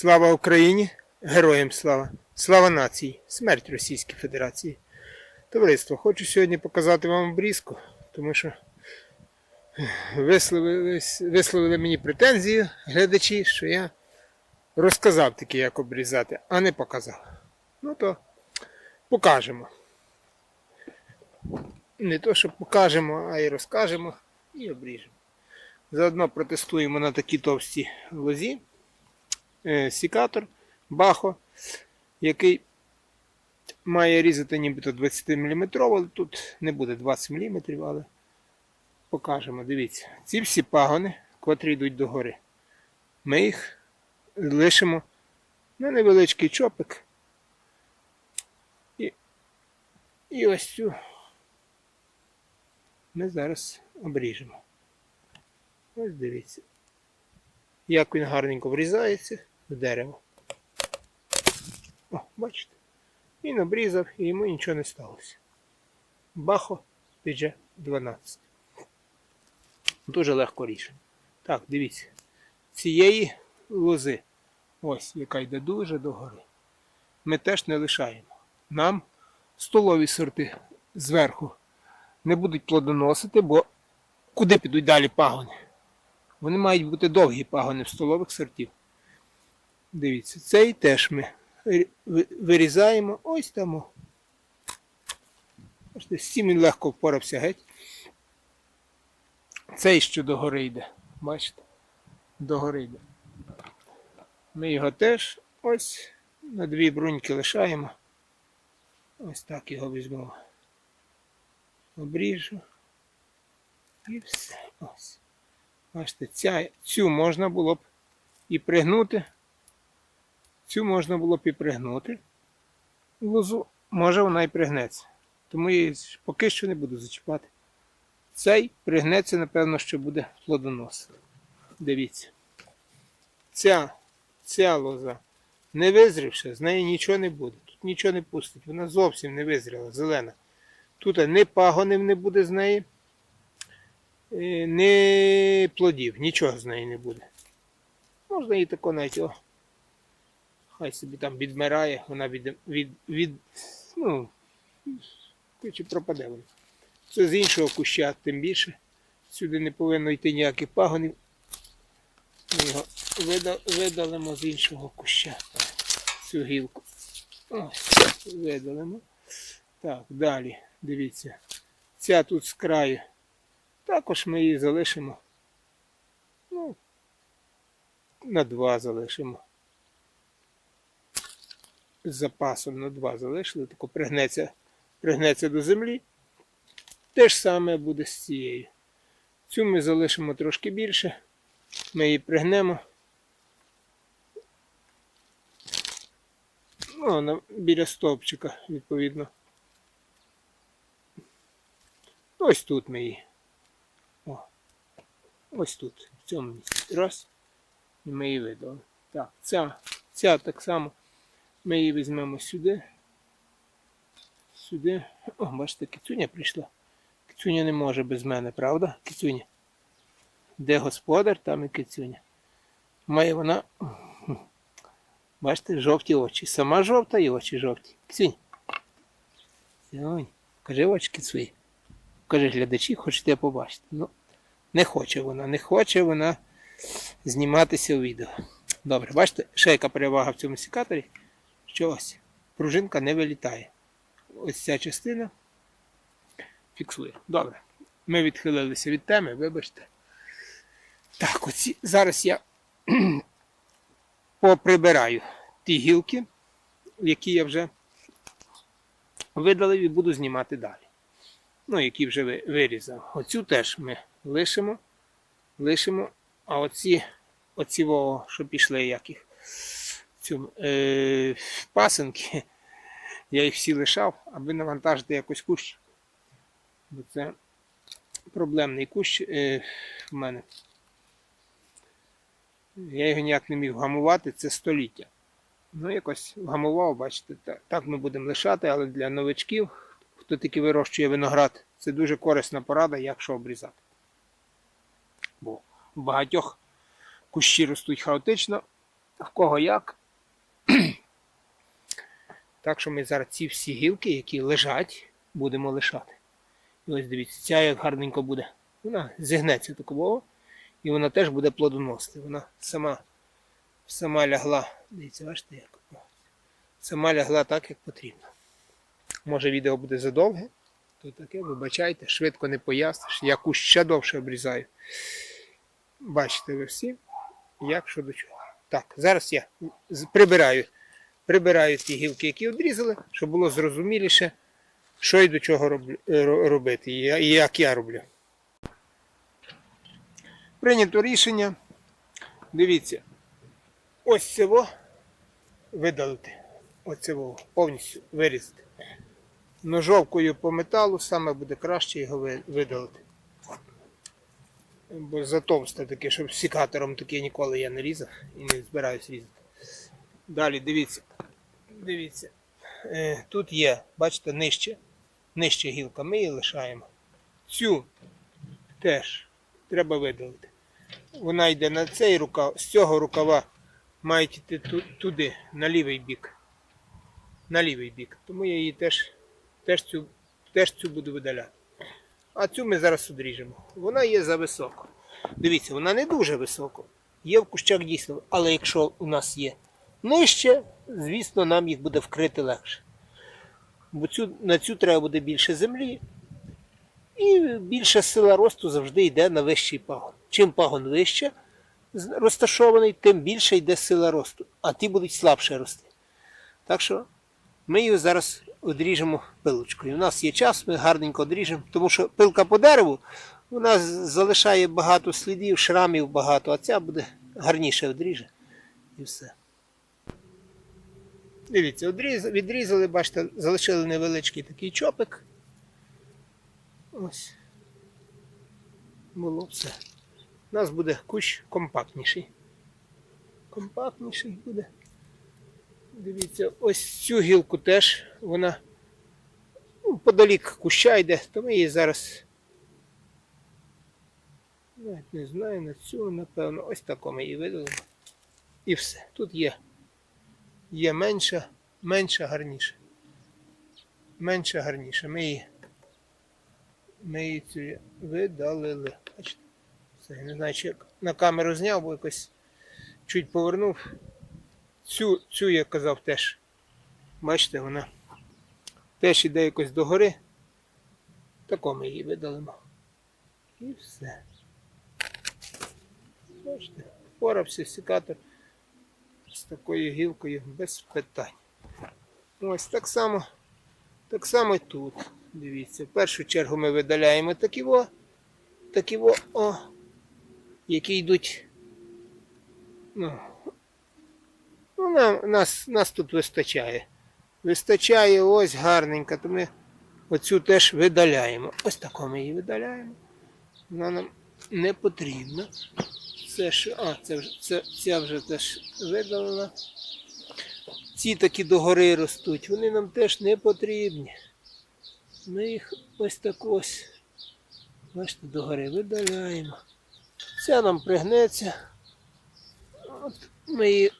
Слава Україні! Героям слава! Слава нації! Смерть Російській Федерації! Товариство, хочу сьогодні показати вам обрізку, тому що висловили, мені претензії глядачі, що я розказав таки, як обрізати, а не показав. Ну то покажемо. Не то, що покажемо, а й розкажемо і обріжемо. Заодно протестуємо на такій товстій лозі сікатор Бахо, який має різати нібито 20 мм, але тут не буде 20 мм, але покажемо. Дивіться, ці всі пагони, котрі йдуть догори. Ми їх лишимо на невеличкий чопик. І, і ось цю ми зараз обріжемо. Ось дивіться. Як він гарненько врізається дерево. О, бачите? Він обрізав і йому нічого не сталося. Бахо PG 12. Дуже легко ріже. Так, дивіться. Цієї лози, ось, яка йде дуже догори, ми теж не лишаємо. Нам столові сорти зверху не будуть плодоносити, бо куди підуть далі пагони? Вони мають бути довгі пагони в столових сортів. Дивіться, цей теж ми вирізаємо ось там. З цим він легко впорався геть. Цей що догори йде. Бачите? Догори йде. Ми його теж ось на дві бруньки лишаємо. Ось так його візьмемо. Обріжу. І все. Ось. Бачите, ця, цю можна було б і пригнути. Цю можна було б і пригнути. Лозу, може вона і пригнеться. Тому я її поки що не буду зачіпати. Цей пригнеться, напевно, що буде плодоносити. Дивіться. Ця, ця лоза не визрівши, з неї нічого не буде. Тут нічого не пустить. Вона зовсім не визріла, зелена. Тут ні пагонів не буде з неї, е, ні плодів, нічого з неї не буде. Можна її тако навіть, хай собі там відмирає, вона від, від, від ну, коротше, пропаде вона. Це з іншого куща, тим більше. Сюди не повинно йти ніяких пагонів. Ми його видалимо з іншого куща. Цю гілку. Ось, видалимо. Так, далі, дивіться. Ця тут з краю. Також ми її залишимо. Ну, на два залишимо. З запасом на два залишили, тако пригнеться, пригнеться до землі. Те ж саме буде з цією. Цю ми залишимо трошки більше. Ми її пригнемо. Ну, вона біля стовпчика, відповідно. Ось тут ми її. О. Ось тут, в цьому місці. Раз. І ми її видали. Так, ця, ця так само. Ми її візьмемо сюди. Сюди. О, бачите, кицюня прийшла. Кицюня не може без мене, правда? Кицюня. Де господар, там і кицюня. Має вона. Бачите, жовті очі. Сама жовта і очі жовті. Кицюнь. Кажи очки свої. Кажи глядачі, хочете побачити. Ну, не хоче вона, не хоче вона зніматися у відео. Добре, бачите, ще яка перевага в цьому секаторі, що ось пружинка не вилітає. Ось ця частина фіксує. Добре. Ми відхилилися від теми, вибачте. Так, оці зараз я поприбираю ті гілки, які я вже видалив і буду знімати далі. Ну, які вже вирізав. Оцю теж ми лишимо. Лишимо. А оці, оці що пішли, як їх, цю, е, пасенки, я їх всі лишав, аби навантажити якось кущ. Бо це проблемний кущ е, в мене. Я його ніяк не міг вгамувати, це століття. Ну, якось вгамував, бачите, так, ми будемо лишати, але для новичків, хто тільки вирощує виноград, це дуже корисна порада, як що обрізати. Бо в багатьох кущі ростуть хаотично, в кого як. Так що ми зараз ці всі гілки, які лежать, будемо лишати. І ось дивіться, ця як гарненько буде. Вона зігнеться такого, і вона теж буде плодоносити. Вона сама, сама лягла. Дивіться, бачите, як. Сама лягла так, як потрібно. Може відео буде задовге, то таке, вибачайте, швидко не поясниш. Я кущ ще довше обрізаю. Бачите ви всі, як що до чого. Так, зараз я прибираю, прибираю ті гілки, які обрізали, щоб було зрозуміліше, що і до чого робити, і як я роблю. Прийнято рішення. Дивіться, ось цього видалити. Ось цього повністю вирізати. Ножовкою по металу саме буде краще його видалити. Бо затовсте таке, щоб сікатором таке ніколи я не різав і не збираюсь різати. Далі дивіться. Дивіться. Е, тут є, бачите, нижче. Нижче гілка. Ми її лишаємо. Цю теж треба видалити. Вона йде на цей рукав, з цього рукава мають йти туди, на лівий бік. На лівий бік. Тому я її теж, теж, цю, теж цю буду видаляти. А цю ми зараз одріжемо. Вона є за високо. Дивіться, вона не дуже високо. Є в кущах дійсно, але якщо у нас є нижче, звісно, нам їх буде вкрити легше. Бо цю, на цю треба буде більше землі. І більша сила росту завжди йде на вищий пагон. Чим пагон вище розташований, тим більше йде сила росту, а ті будуть слабше рости. Так що ми її зараз одріжемо пилочкою. У нас є час, ми гарненько одріжемо, тому що пилка по дереву вона з- залишає багато слідів, шрамів багато, а ця буде гарніше одріже. І все. Дивіться, відрізали, бачите, залишили невеличкий такий чопик. Ось. Було все. У нас буде кущ компактніший. Компактніший буде. Дивіться, ось цю гілку теж вона ну, подалік куща йде, то ми її зараз. Навіть не знаю, на цю, напевно, ось тако ми її видалимо. І все. Тут є. Є менша, менша гарніше. Менша гарніше. Ми її, ми її цю видалили. Бачите? Все, не знаю, чи на камеру зняв, бо якось чуть повернув. Цю, цю я казав теж. Бачите, вона теж іде якось догори. Тако ми її видалимо. І все. Бачите, впорався секатор з такою гілкою без питань. Ось так само, так само і тут. Дивіться, в першу чергу ми видаляємо такі во, такі во, о, які йдуть. Ну, нам, нас, нас тут вистачає. Вистачає ось гарненько, то ми оцю теж видаляємо. Ось таку ми її видаляємо. Вона нам не потрібна. Це ж, а, це це, ця вже теж видалена. Ці такі догори ростуть, вони нам теж не потрібні. Ми їх ось так ось, бачите, догори видаляємо. Ця нам пригнеться. От ми її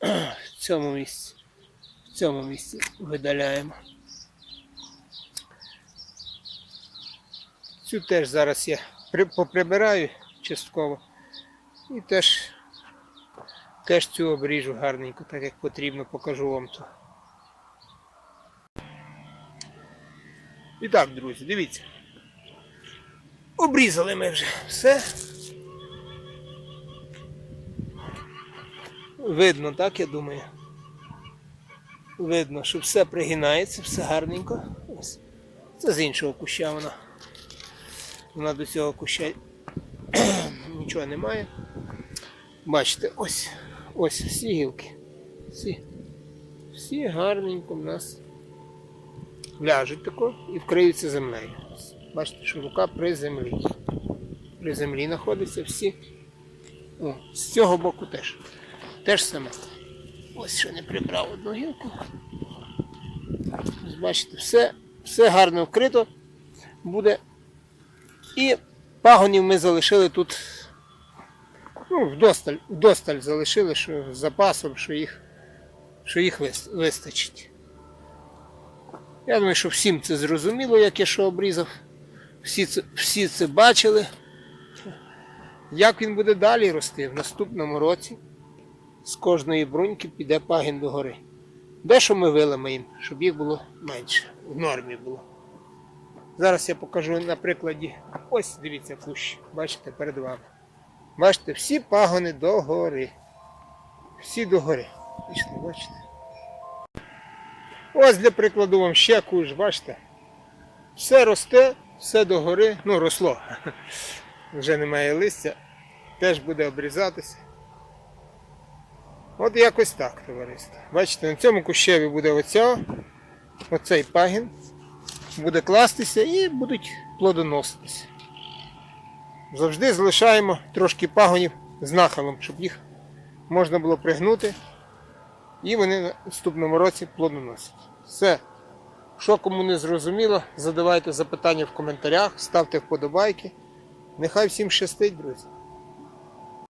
в цьому місці, в цьому місці видаляємо. Цю теж зараз я поприбираю частково. І теж, теж цю обріжу гарненько, так як потрібно, покажу вам то. І так, друзі, дивіться. Обрізали ми вже все. Видно, так, я думаю. Видно, що все пригинається, все гарненько. Ось. Це з іншого куща вона. Вона до цього куща нічого немає. Бачите, ось ось всі гілки. Всі, всі гарненько в нас ляжуть тако і вкриються землею. Бачите, що рука при землі. При землі знаходиться всі. О, з цього боку теж. Теж саме. Ось що не прибрав одну гілку. Бачите, все, все гарно вкрито буде. І пагонів ми залишили тут Ну, вдосталь, вдосталь залишили, що з запасом, що їх, що їх вистачить. Я думаю, що всім це зрозуміло, як я що обрізав. Всі це, всі це бачили. Як він буде далі рости в наступному році, з кожної бруньки піде пагін догори. Дещо ми вилимаємо, щоб їх було менше, в нормі було. Зараз я покажу на прикладі. Ось дивіться кущ, бачите, перед вами. Бачите, всі пагони догори. Всі догори. Пішли, бачите? Ось для прикладу вам ще кущ, бачите? Все росте, все догори. Ну, росло. Вже немає листя. Теж буде обрізатися. От якось так, товариство. Бачите, на цьому кущеві буде оця, оцей пагін, буде кластися і будуть плодоноситися. Завжди залишаємо трошки пагонів з нахилом, щоб їх можна було пригнути. І вони на наступному році плодоносять. Все. Що кому не зрозуміло, задавайте запитання в коментарях, ставте вподобайки. Нехай всім щастить, друзі.